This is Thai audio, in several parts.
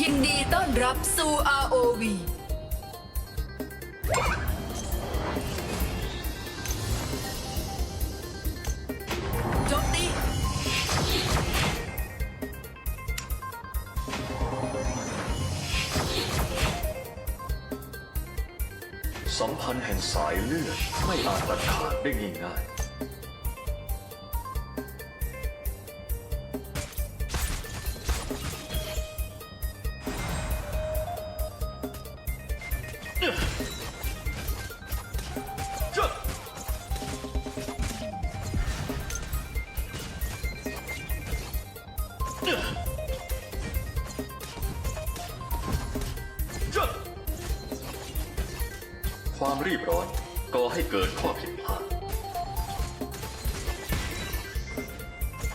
ยินดีต้อนรับสู่ ROV โจมตีสัมพันธ์แห่งสายเลือด ไม่อาจตัดขาดได้ง่ายเ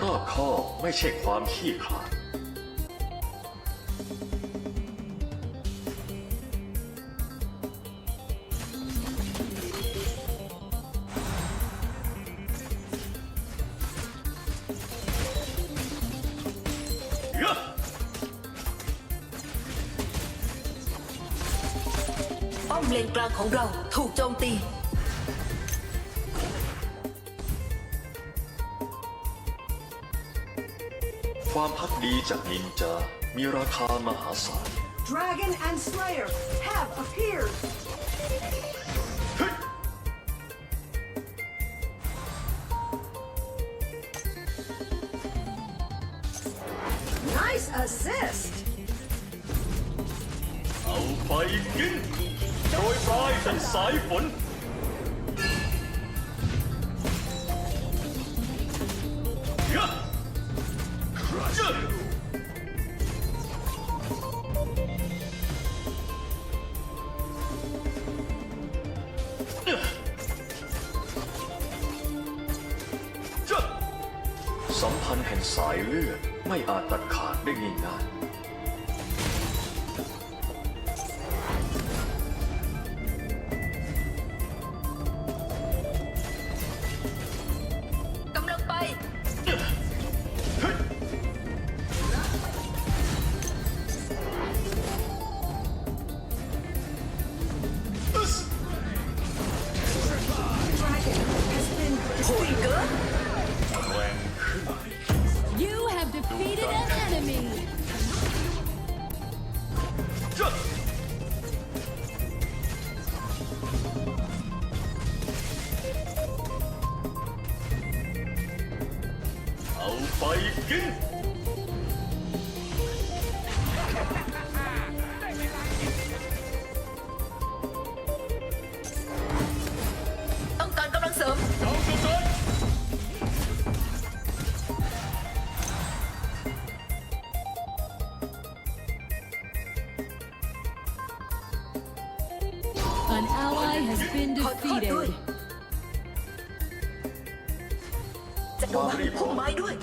รอบคอบไม่ใช่ความขี้ขลาดเยอะป้อมเลนกลางของเราถูกโจมตี ความพักดีจากนินจา มีราคามหาศาล Dragon and Slayer have appeared. เฮ้ย Nice assist. เอาไปกินโดยปลายเป็นสายฝน สัมพันธ์แห่งสายเลือดไม่อาจตัดขาดได้ง่ายๆ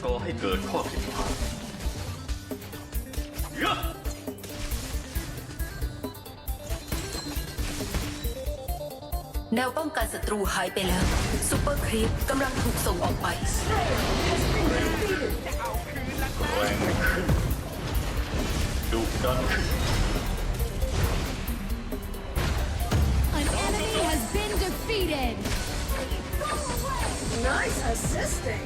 ก่อให้เกิดข้อผิดพลาดเยอะแนวป้องกันศัตรูหายไปแล้วซูเปอร์ครีปกำลังถูกส่งออกไปแรงขึ้นดุดันขึ้น An enemy has been defeated. Nice assisting.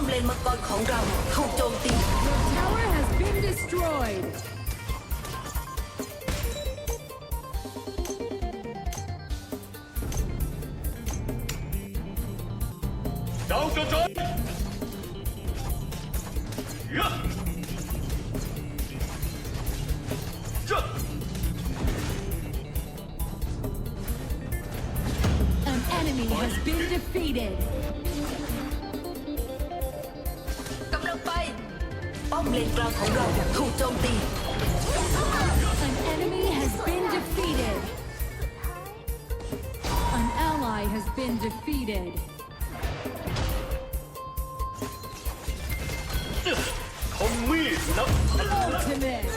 มเลนมังกรของเราถูกโจมตี Your tower has been destroyed. ดาวกระจายยะจะ An enemy has been defeated. ป้อมเลนกลางของเราถูกโจมตี An enemy has been defeated. An ally has been defeated. คอมมี่นับพันนัด Ultimate.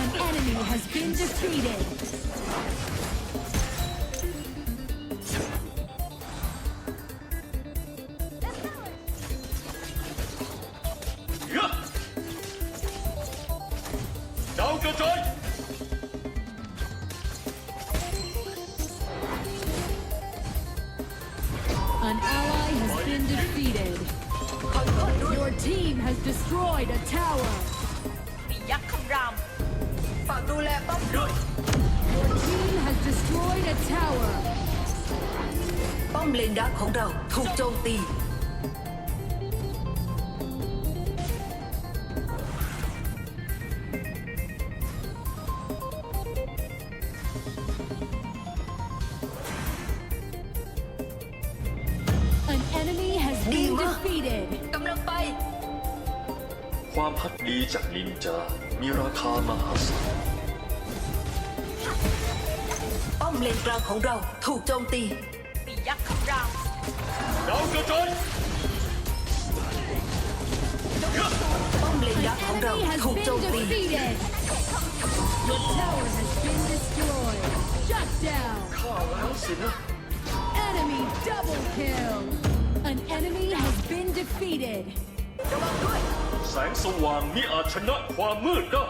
An enemy has been defeated. อมเลนดักของเราถูกโจมตี An enemy has been Dima. defeated. กำลังไป ความพักดีจากนินจา มีราคามหาศาลป้อมเลนกลางของเราถูกโจมตี ป้อมเลน An ดักของเรา enemy has ถูกโจม been ตี defeated. Your tower has been destroyed. Shut down. ข้าแล้วสินะ Enemy double kill. An enemy has been defeated. ระวังด้วย แสงสว่างมิอาจชนะความมืดได้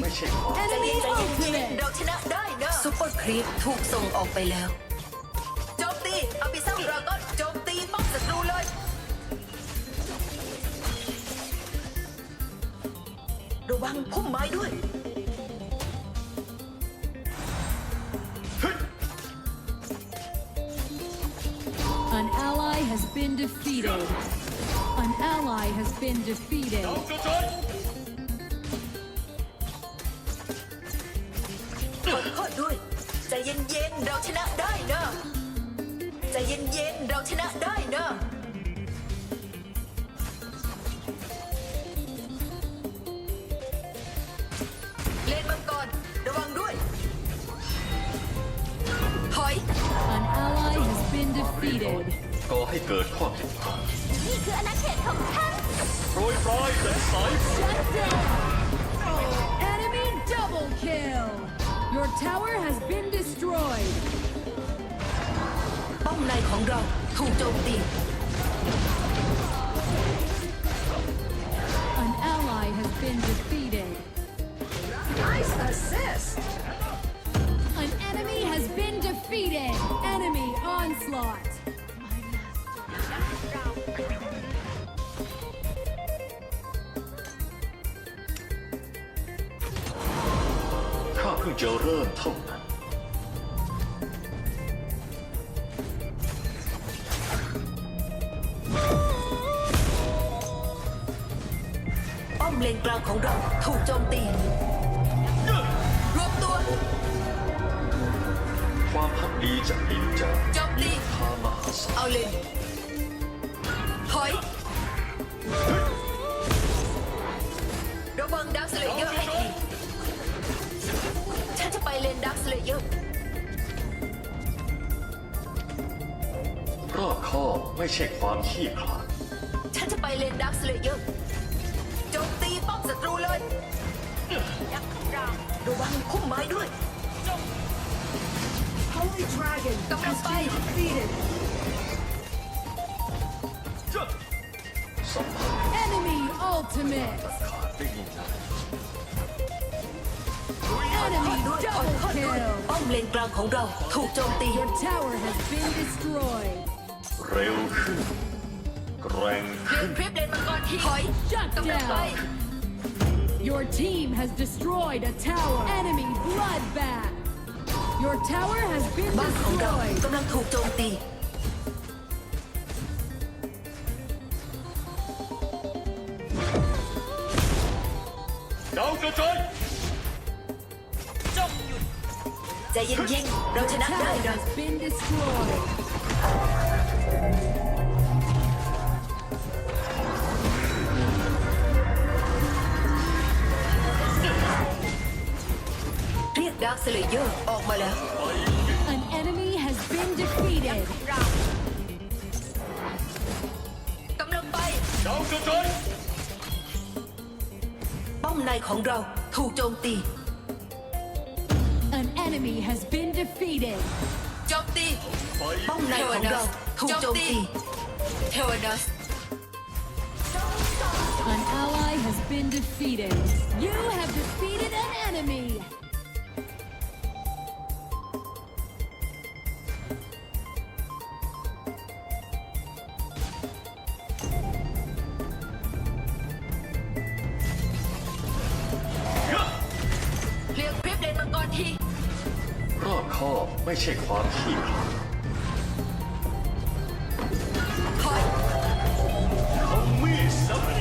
ไม่ใช่ความ Enemy ใจเย็น ultimate. ๆเราชนะได้นะซุปเปอร์ครีปถูกส่งออกไปแล้ว โจมตีอาบิซัมดราก้อนโจมตีป้อมศัตรูเลย ระวังพุ่มไม้ด้วย An ally has been defeated. An ally has been defeated. ดาวกระจา ด้วย ใจเย็นๆ เราชนะได้นะใจเย็นๆ เราชนะได้นะเลนมังกรระวังด้วย ถอย An ally has been รีโน defeated. ก่อให้เกิดความผิดพลาดนี่คืออาณาเขตของฉันโปรยปลายแสงสาย Shut down. tower has been destroyed. ป้อมในของเราถูกโจมตี An ally has been defeated. nice assist. An enemy has been defeated. Enemy onslaught. พิ่งจะเริ่มเท่านั้นป้อมเลนกลางของเราถูกโจมตี รวมตัว ความพักดีจะบินจากจมตี พามาศเอาเลน ไม่ใช่ความขี้ขลาดฉันจะไปเลนดักสเลเยอร์โจมตีป้อมศัตรูเลยยักษ์รามระวังพุ่มไม้ด้วย Holy Dragon Come on, has been fight. defeated. สัมพันธ์ Enemy ultimate. ขาดได้ง่าย Enemy ด้วยขอ double โทษด้วย kill. ป้อมเลนกลางของเรา ถูกโจมตี Your tower has been destroyed. เร็วขึ้น แกร่ง เรีย ขึ้ น น คลิปเลนมังกรทีถอย Shut กำลังไป down. Your team has destroyed a tower. Enemy bloodbath. Your tower has been บ้านของเรา destroyed. กำลังถูกโจมตี ดาวกระจาย ใจเย็นๆ เราชนะได้ Tower นะ has been destroyed. เรียกดาร์คสเลเยอร์ออกมาแล้ว An enemy has been defeated. กำลังไป ดาวกระจาย ป้อมในของเราถูกโจมตี An enemy has been defeated. โจมตี ไป ป้อมในของเรา ถูกโจมตี เทวดัส An ally has been defeated. You have defeated an enemy. เรียกคลิปเลนมังกรที รอบคอบไม่ใช่ความขี้ขลาด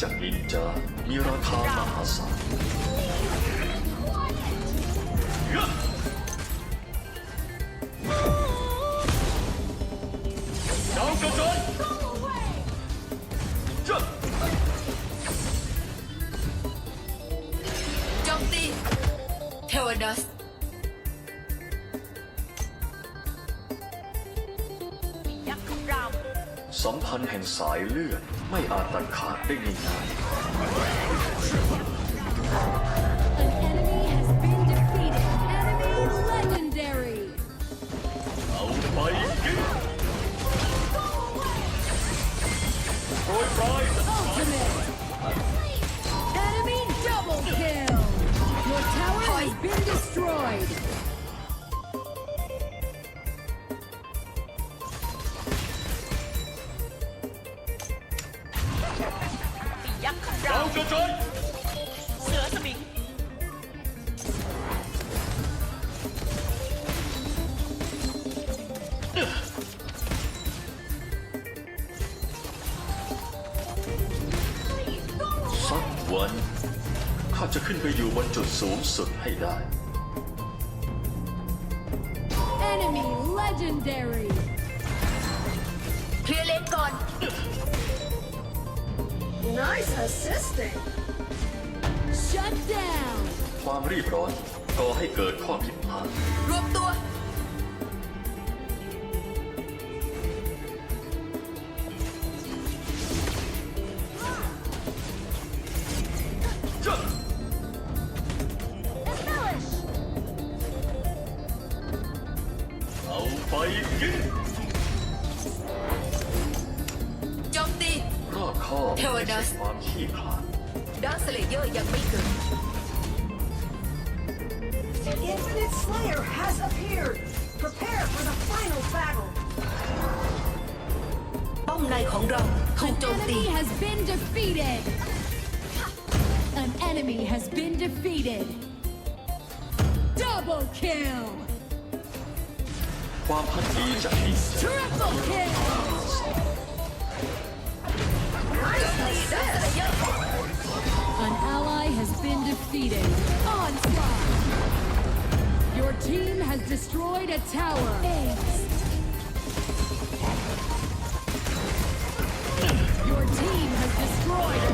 จากนินจา มีราคามหาศาล เฮ้ยดาวกระจายจ้ะ โจมตี เทวดัส สัมพันธ์แห่งสายเลือดไม่อาจตัดขาดได้ง่าย วันข้าจะขึ้นไปอยู่บนจุดสูงสุดให้ได้ Enemy legendary. เคลียร์เลนก่อน Nice assisting. Shut down. ความรีบร้อนก่อให้เกิดข้อผิดพลาดรวม An โจมตี enemy has been defeated. An enemy has been defeated. Double kill. ความพักดีจากนินจา Triple kill. An ally has been defeated. Onslaught. Your team has destroyed a tower. Ace. Your team has destroyed.